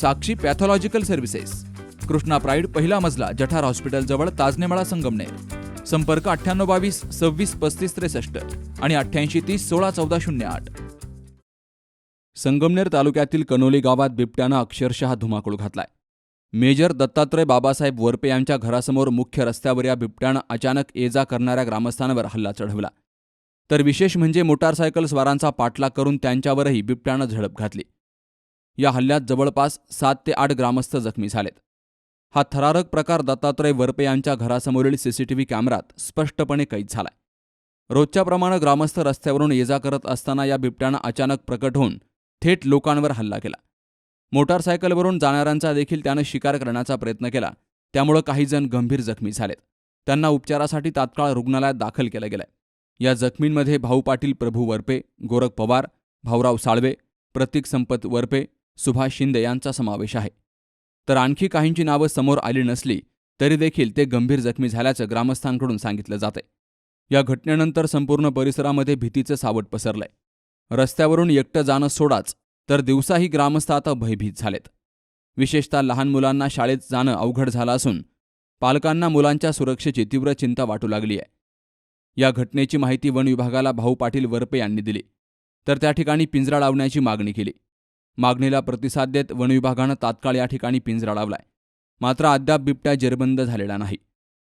Sakshi pathological services. Krishna pride पहिला मजला जठार hospital जवळ ताजनेमाळा संगमनेर. संपर्क अठ्ठ्याण्णव बावीस सव्वीस पस्तीस त्रेसष्ट आणि अठ्ठ्याऐंशी तीस सोळा चौदा शून्य आठ. संगमनेर तालुक्यातील कनोली गावात बिबट्यानं अक्षरशः धुमाकूळ घातलाय. मेजर दत्तात्रय बाबासाहेब वरपे यांच्या घरासमोर मुख्य रस्त्यावर या बिबट्यानं अचानक ये जा करणाऱ्या ग्रामस्थांवर हल्ला चढवला. तर विशेष म्हणजे मोटारसायकल स्वारांचा पाठलाग करून त्यांच्यावरही बिबट्यानं झडप घातली. या हल्ल्यात जवळपास सात ते आठ ग्रामस्थ जखमी झालेत. हा थरारक प्रकार दत्तात्रय वरपे यांच्या घरासमोरील सीसीटीव्ही कॅमेरात स्पष्टपणे कैद झालाय. रोजच्याप्रमाणे ग्रामस्थ रस्त्यावरून ये जा करत असताना या बिबट्यानं अचानक प्रकट होऊन थेट लोकांवर हल्ला केला. मोटारसायकलवरून जाणाऱ्यांचा देखील त्यानं शिकार करण्याचा प्रयत्न केला. त्यामुळं काही जण गंभीर जखमी झालेत. त्यांना उपचारासाठी तात्काळ रुग्णालयात दाखल केलं गेलंय. या जखमींमध्ये भाऊ पाटील प्रभू वरपे गोरख पवार भाऊराव साळवे प्रतीक संपत वरपे सुभाष शिंदे यांचा समावेश आहे. तर आणखी काहींची नावं समोर आली नसली तरी देखील ते गंभीर जखमी झाल्याचं ग्रामस्थांकडून सांगितलं जातंय. या घटनेनंतर संपूर्ण परिसरामध्ये भीतीचं सावट पसरलंय. रस्त्यावरून एकटं जाणं सोडाच तर दिवसाही ग्रामस्थ आता भयभीत झालेत. विशेषतः लहान मुलांना शाळेत जाणं अवघड झालं असून पालकांना मुलांच्या सुरक्षेची तीव्र चिंता वाटू लागली आहे या घटनेची माहिती वन विभागाला भाऊ पाटील वरपे यांनी दिली. तर त्या ठिकाणी पिंजरा लावण्याची मागणी केली. मागणीला प्रतिसाद देत वनविभागानं तात्काळ या ठिकाणी पिंजरा लावलाय. मात्र अद्याप बिबट्या जेरबंद झालेला नाही.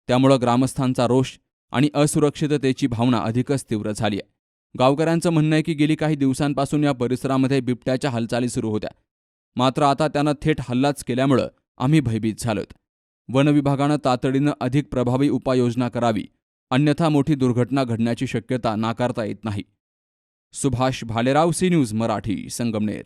त्यामुळं ग्रामस्थांचा रोष आणि असुरक्षिततेची भावना अधिकच तीव्र झाली आहे गावकऱ्यांचं म्हणणं आहे की गेली काही दिवसांपासून या परिसरामध्ये बिबट्याच्या हालचाली सुरू होत्या. मात्र आता त्यानं थेट हल्लाच केल्यामुळं आम्ही भयभीत झालोत. वनविभागानं तातडीनं अधिक प्रभावी उपाययोजना करावी अन्यथा मोठी दुर्घटना घडण्याची शक्यता नाकारता येत नाही. Subhash Bhalerao C news Marathi Sangamner.